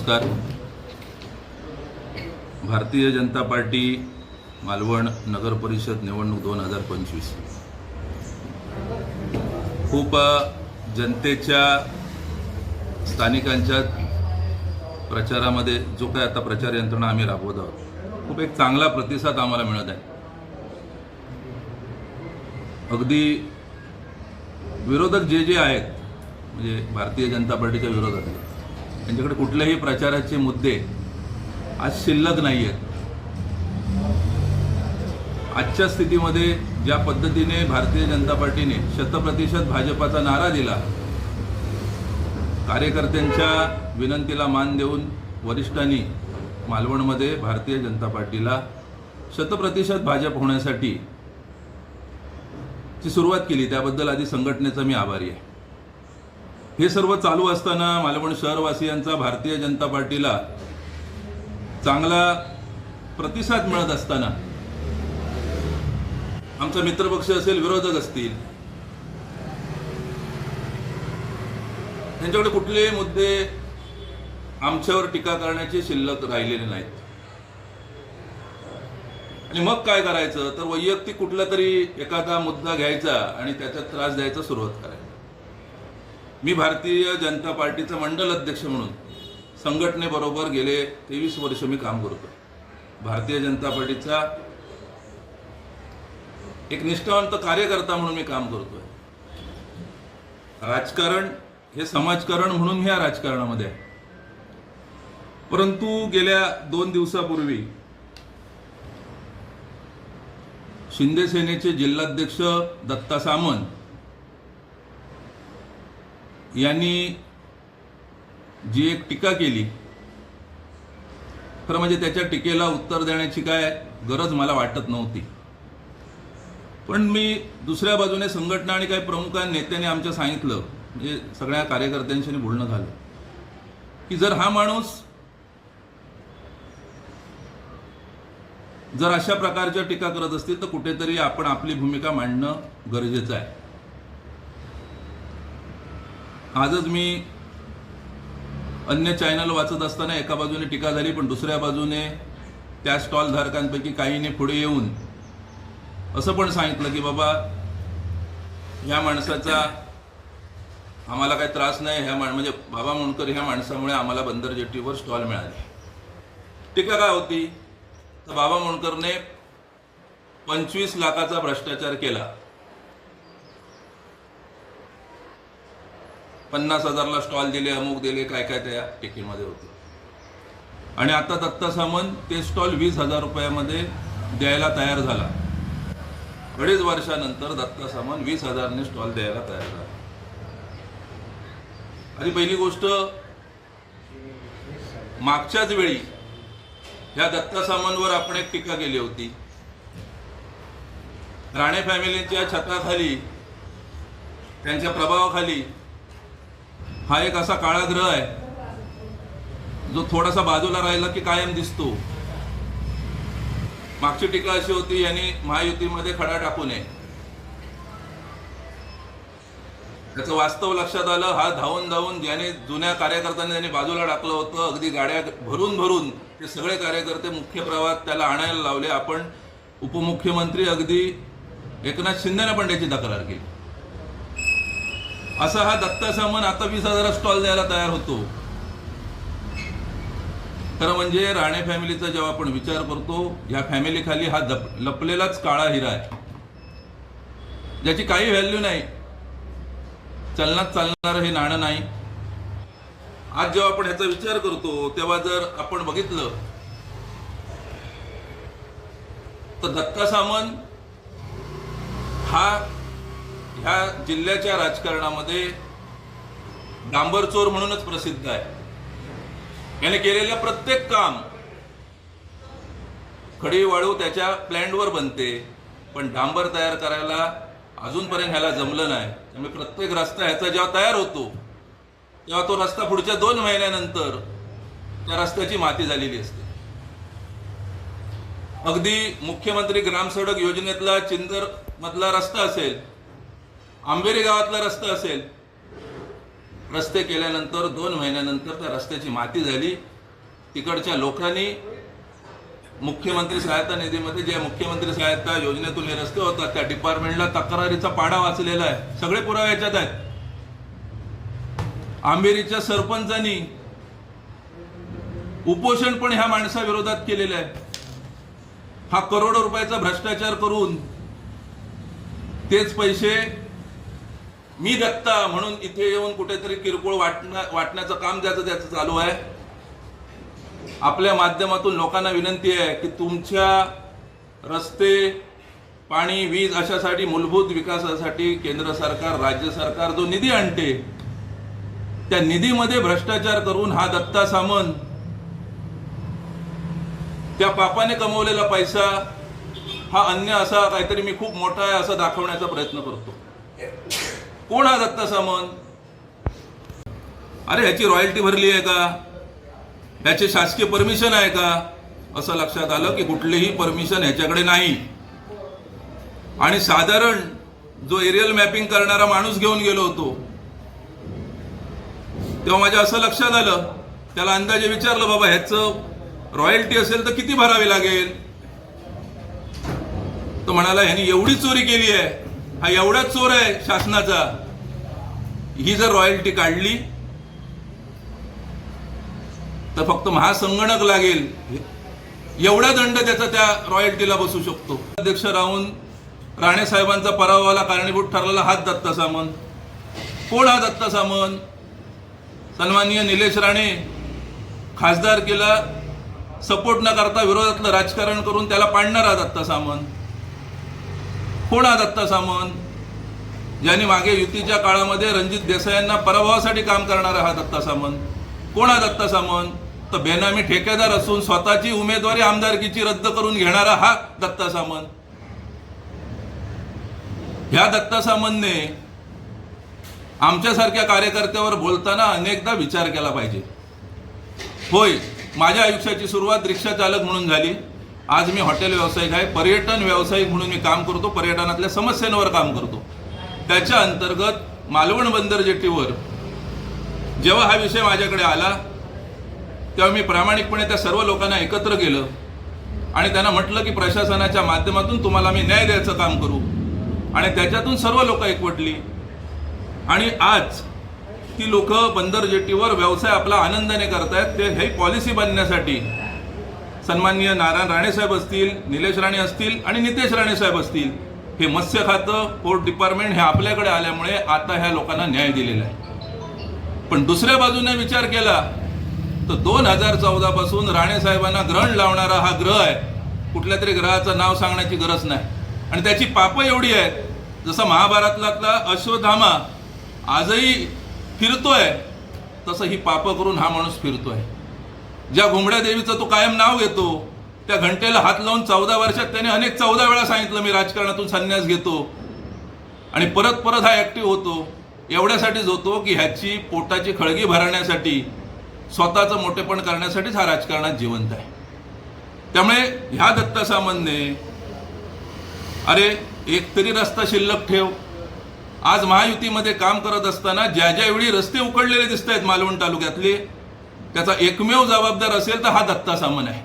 नमस्कार. भारतीय जनता पार्टी मालवण नगर परिषद निवडणूक दोन हजार पंचवीस. खूप जनतेच्या स्थानिकांच्या प्रचारामध्ये जो काय आता प्रचार यंत्रणा आम्ही राबवत आहोत खूप एक चांगला प्रतिसाद आम्हाला मिळत आहे. अगदी विरोधक जे जे आहेत म्हणजे भारतीय जनता पार्टीच्या विरोधात त्यांच्याकडे कुठल्याही प्रचाराचे मुद्दे आज शिल्लक नाही आहेत आजच्या स्थितीमध्ये ज्या पद्धतीने भारतीय जनता पार्टीने शतप्रतिशत भाजपाचा नारा दिला कार्यकर्त्यांच्या विनंतीला मान देऊन वरिष्ठांनी मालवणमध्ये भारतीय जनता पार्टीला शतप्रतिशत भाजप होण्यासाठी ची सुरुवात केली. त्याबद्दल आधी संघटनेचा मी आभारी आहे. हे सर्व चालू असताना मालवण शहरवासियांचा भारतीय जनता पार्टीला चांगला प्रतिसाद मिळत असताना आमचा मित्रपक्ष असेल विरोधक असतील त्यांच्याकडे कुठलेही मुद्दे आमच्यावर टीका करण्याचे शिल्लक राहिलेले नाहीत. आणि मग काय करायचं? तर वैयक्तिक कुठला तरी एखादा मुद्दा घ्यायचा आणि त्याच्यात त्रास द्यायचा सुरुवात करायची. मी भारतीय जनता पार्टीचा मंडल अध्यक्ष म्हणून संघटनेबरोबर गेले तेवीस वर्ष मी काम करतो. भारतीय जनता पार्टीचा एक निष्ठावंत कार्यकर्ता म्हणून मी काम करतोय. राजकारण हे समाजकारण म्हणून ह्या राजकारणामध्ये आहे. परंतु गेल्या दोन दिवसापूर्वी शिंदे सेनेचे जिल्हाध्यक्ष दत्ता सामंत यांनी जी एक टीका केली खरं म्हणजे त्याच्या टीकेला उत्तर देण्याची काय गरज मला वाटत नव्हती. पण मी दुसऱ्या बाजूने संघटना आणि काही प्रमुख नेत्यांनी आमच्या सांगितलं म्हणजे सगळ्या कार्यकर्त्यांशी बोलणं झालं की जर हा माणूस जर अशा प्रकारच्या टीका करत असतील तर कुठेतरी आपण आपली भूमिका मांडणं गरजेचं आहे. आजच मी अन्य चॅनल वाचत असताना एका बाजूने टीका झाली पण दुसऱ्या बाजूने त्या स्टॉल धारकांपैकी काहीने पुढे येऊन असं पण सांगितलं की बाबा ह्या माणसाचा आम्हाला काही त्रास नाही ह्या माण म्हणजे बाबा मुणकर ह्या माणसामुळे आम्हाला बंदर जेटीवर स्टॉल मिळाले. टीका काय होती? तर बाबा मुणकरने पंचवीस लाखाचा भ्रष्टाचार केला. पन्नास हजारला स्टॉल दिले अमुक दिले काय काय त्या टिकीमध्ये होते. आणि आता दत्ता सामंत ते स्टॉल वीस हजार रुपयामध्ये द्यायला तयार झाला. अडीच वर्षानंतर दत्ता सामंत वीस हजारने स्टॉल द्यायला तयार झाला. आणि पहिली गोष्ट मागच्याच वेळी ह्या दत्ता सामंतवर आपण एक टीका केली होती. राणे फॅमिलीच्या छताखाली त्यांच्या प्रभावाखाली हा एक असा काळा ग्रह आहे जो थोडासा बाजूला राहिला की कायम दिसतो. मागची टीका अशी होती यांनी महायुतीमध्ये खडा टाकू नये. त्याचं वास्तव लक्षात आलं हा धावून धावून ज्याने जुन्या कार्यकर्त्यांनी त्यांनी बाजूला टाकलं होतं अगदी गाड्या भरून भरून ते सगळे कार्यकर्ते मुख्य प्रवाहात त्याला आणायला लावले. आपण उपमुख्यमंत्री अगदी एकनाथ शिंदेने पण त्याची तक्रार केली. असा हा दत्ता सामान आता वीस हजारात स्टॉल द्यायला तयार होतो. खरं म्हणजे राणे फॅमिलीचा जेव्हा आपण विचार करतो या फॅमिली खाली हा दप- लपलेलाच काळा हिरा आहे. ज्याची काही व्हॅल्यू नाही. चलनात चालणारं हे नाणं नाही. आज जेव्हा आपण ह्याचा विचार करतो तेव्हा जर आपण बघितलं तर दत्ता सामंत हा ह्या जिल्ह्याच्या राजकारणामध्ये डांबरचोर म्हणूनच प्रसिद्ध आहे. याने केलेलं प्रत्येक काम खडी वाळू त्याच्या प्लॅनवर बनते पण डांबर तयार करायला अजूनपर्यंत ह्याला जमलं नाही. त्यामुळे प्रत्येक रस्ता ह्याचा जेव्हा तयार होतो तेव्हा तो रस्ता पुढच्या दोन महिन्यानंतर त्या रस्त्याची माती झालेली असते. अगदी मुख्यमंत्री ग्रामसडक योजनेतला चिंदर मधला रस्ता असेल आंबेरी गावातला रस्ता असेल. रस्ते केल्यानंतर दोन महिन्यानंतर त्या रस्त्याची माती झाली. तिकडच्या लोकांनी मुख्यमंत्री सहायता निधीमध्ये जे मुख्यमंत्री सहायता योजनेतून हे रस्ते होतात त्या डिपार्टमेंटला तक्रारीचा पाडा वाचलेला आहे. सगळे पुरावे याच्यात आहेत. आंबेरीच्या सरपंचांनी उपोषण पण ह्या माणसाविरोधात केलेलं आहे. हा करोडो रुपयाचा भ्रष्टाचार करून तेच पैसे मी दत्ता म्हणून इथे येऊन कुठेतरी किरकोळ वाटण्या वाटण्याचं काम ज्याचं त्याचं चालू आहे. आपल्या माध्यमातून लोकांना विनंती आहे की तुमच्या रस्ते पाणी वीज अशासाठी मूलभूत विकासासाठी केंद्र सरकार राज्य सरकार जो निधी आणते त्या निधीमध्ये भ्रष्टाचार करून हा दत्ता सामंत त्या पापाने कमवलेला पैसा हा अन्य असा काहीतरी मी खूप मोठा आहे असं दाखवण्याचा प्रयत्न करतो. कोण हा दत्ता सामंत? अरे ह्याची रॉयल्टी भरली आहे का? ह्याचे शासकीय परमिशन आहे का? असं लक्षात आलं की कुठलीही परमिशन ह्याच्याकडे नाही. आणि साधारण जो एरियल मॅपिंग करणारा माणूस घेऊन गेलो होतो तेव्हा माझ्या असं लक्षात आलं. त्याला अंदाजे विचारलं बाबा ह्याचं रॉयल्टी असेल तर किती भरावी लागेल? तो म्हणाला ह्यानी एवढी चोरी केली आहे. हा एवढाच चोर आहे शासनाचा. ही जर रॉयल्टी काढली तर फक्त महासंगणक लागेल. एवढा दंड त्याचा त्या रॉयल्टीला बसू शकतो. अध्यक्ष राहून राणे साहेबांचा पराभवाला कारणीभूत ठरलेला हाच दत्ता सामंत. कोण हा दत्ता सामंत? सन्माननीय निलेश राणे खासदार केला सपोर्ट न करता विरोधातलं राजकारण करून त्याला पाडणारा दत्ता सामंत. कोणा दत्ता सामंत ज्याने मागे युतीच्या काळामध्ये रणजित देसायांना पराभवासाठी काम करणारा हा दत्ता सामंत. कोणा दत्ता सामंत तर बेनामी ठेकेदार असून स्वतःची उमेदवारी आमदारकीची रद्द करून घेणारा हा दत्ता सामंत. ह्या दत्ता सामंतने आमच्यासारख्या कार्यकर्त्यावर बोलताना अनेकदा विचार केला पाहिजे. होय माझ्या आयुष्याची सुरुवात रिक्षा चालक म्हणून झाली. आज मी हॉटेल व्यावसायिक आहे पर्यटन व्यावसायिक म्हणून मी काम करतो पर्यटनातल्या समस्यांवर काम करतो. त्याच्या अंतर्गत मालवण बंदर जेटीवर जेव्हा हा विषय माझ्याकडे आला तेव्हा मी प्रामाणिकपणे त्या सर्व लोकांना एकत्र केलं आणि त्यांना म्हटलं की प्रशासनाच्या माध्यमातून तुम्हाला मी न्याय द्यायचं काम करू. आणि त्याच्यातून सर्व लोक एकवटली. आणि आज ती लोक बंदर जेटीवर व्यवसाय आपला आनंदाने करतायत ते हे पॉलिसी बनण्यासाठी सन्माननीय नारायण राणे साहेब असतील निलेश राणे असतील आणि नितेश राणे साहेब असतील हे मत्स्य खातं पोर्ट डिपार्टमेंट हे आपल्याकडे आल्यामुळे आता ह्या लोकांना न्याय दिलेला आहे. पण दुसऱ्या बाजूने विचार केला तर दोन हजार चौदापासून राणेसाहेबांना ग्रहण लावणारा हा ग्रह आहे. कुठल्या तरी ग्रहाचं नाव सांगण्याची गरज नाही. आणि त्याची पापं एवढी आहेत जसं महाभारतला अश्वधामा आजही फिरतोय तसं ही पापं करून हा माणूस फिरतोय. ज्या घुमड्या देवीचं तो कायम नाव घेतो त्या घंटेला हात लावून चौदा वर्षात त्याने अनेक चौदा वेळा सांगितलं मी राजकारणातून संन्यास घेतो. आणि परत परत हा ॲक्टिव्ह होतो. एवढ्यासाठीच होतो की ह्याची पोटाची खळगी भरण्यासाठी स्वतःचं मोठेपण करण्यासाठीच हा राजकारणात जिवंत आहे. त्यामुळे ह्या दत्ता सामंतने अरे एक तरी रस्ता शिल्लक ठेव. आज महायुतीमध्ये काम करत असताना ज्या ज्यावेळी रस्ते उकडलेले दिसत आहेत मालवण तालुक्यातले त्याचा एकमेव जबाबदार असेल तर हा दत्ता सामन आहे.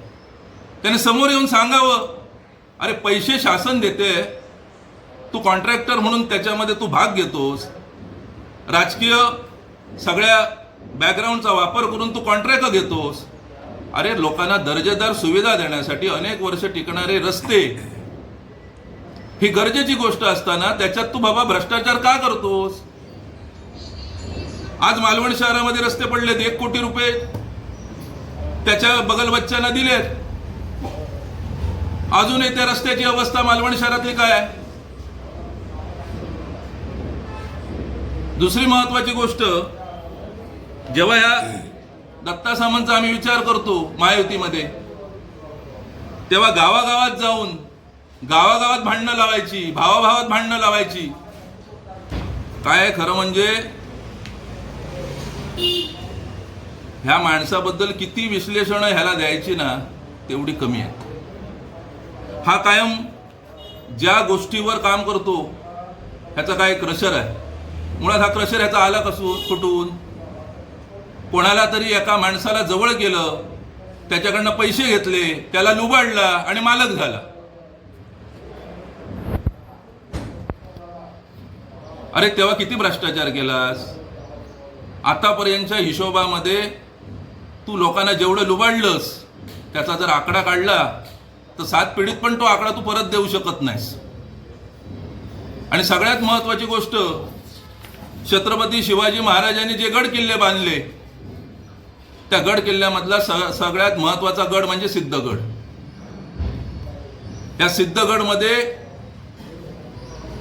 त्याने समोर येऊन सांगावं अरे पैसे शासन देते तू कॉन्ट्रॅक्टर म्हणून त्याच्यामध्ये तू भाग घेतोस. राजकीय सगळ्या बॅकग्राऊंडचा वापर करून तू कॉन्ट्रॅक्ट घेतोस. अरे लोकांना दर्जेदार सुविधा देण्यासाठी अनेक वर्ष टिकणारे रस्ते. ही गरजेची गोष्ट असताना त्याच्यात तू बाबा भ्रष्टाचार का करतोस? आज मालवण शहरामध्ये रस्ते पडलेत एक कोटी रुपये त्याच्या बगल बच्चांना दिलेत. अजूनही त्या रस्त्याची अवस्था मालवण शहरातली काय आहे? दुसरी महत्वाची गोष्ट जेव्हा ह्या दत्ता सामंतचा आम्ही विचार करतो महायुतीमध्ये तेव्हा गावागावात जाऊन गावागावात भांडणं लावायची भावाभावात भांडणं लावायची. काय खरं म्हणजे ह्या माणसाबद्दल किती विश्लेषण ह्याला द्यायची ना तेवढी कमी आहे. हा कायम ज्या गोष्टीवर काम करतो ह्याचा काय क्रशर आहे. मुळात हा क्रशर ह्याचा आला कसून कुठून? कोणाला तरी एका माणसाला जवळ केलं त्याच्याकडनं पैसे घेतले त्याला लुबाडला आणि मालक झाला. अरे तेव्हा किती भ्रष्टाचार केलास? आतापर्यंतच्या हिशोबामध्ये तू लोकांना जेवढं लुबाडलंस त्याचा जर आकडा काढला तर सात पिढीत पण तो आकडा तू परत देऊ शकत नाहीस. आणि सगळ्यात महत्वाची गोष्ट छत्रपती शिवाजी महाराजांनी जे गड किल्ले बांधले त्या गड किल्ल्यामधला स- सगळ्यात महत्त्वाचा गड म्हणजे सिद्धगड. या सिद्धगडमध्ये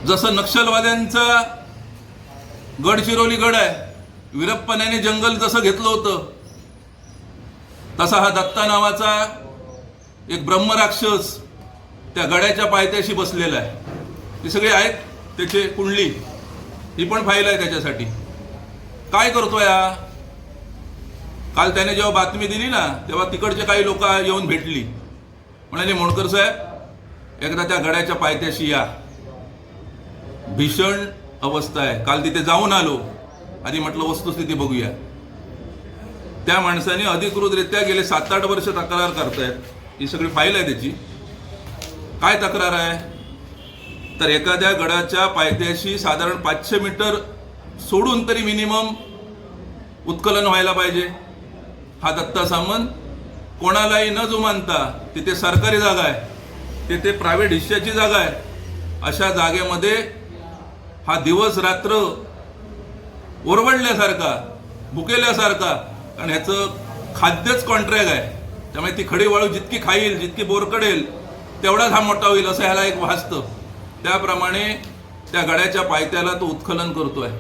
जसं नक्षलवाद्यांचा गडचिरोली गड आहे वीरप्पनाने जंगल जसं घेतलं होतं तसा हा दत्ता नावाचा एक ब्रह्मराक्षस त्या गड्याच्या पायथ्याशी बसलेला आहे. ती सगळी आहेत त्याचे कुंडली ही पण फाईल आहे त्याच्यासाठी. काय करतोय हा काल त्याने जेव्हा बातमी दिली ना तेव्हा तिकडचे काही लोक येऊन भेटली. म्हणाले मोणकर साहेब एकदा त्या गड्याच्या पायथ्याशी या. भीषण अवस्था आहे. काल तिथे जाऊन आलो. आधी म्हटलं वस्तुस्थिती बघूया. त्या माणसाने अधिकृतरित्या गेले सात आठ वर्ष तक्रार करतायत. ही सगळी फाईल आहे त्याची. काय तक्रार आहे? तर एखाद्या गडाच्या पायथ्याशी साधारण पाचशे मीटर सोडून तरी मिनिमम उत्कलन व्हायला पाहिजे. हा दत्ता सामंत कोणालाही न जुमानता तिथे सरकारी जागा आहे. तिथे प्रायव्हेट हिश्श्याची जागा आहे. अशा जागेमध्ये हा दिवस रात्र ओरवडल्यासारखा भुकेल्यासारखा. कारण ह्याचं खाद्यच कॉन्ट्रॅक्ट आहे. त्यामुळे ती खडी वाळू जितकी खाईल जितकी बोरकडेल तेवढाच हा मोठा होईल असं ह्याला एक भासतं त्याप्रमाणे त्या गड्याच्या पायथ्याला तो उत्खलन करतो आहे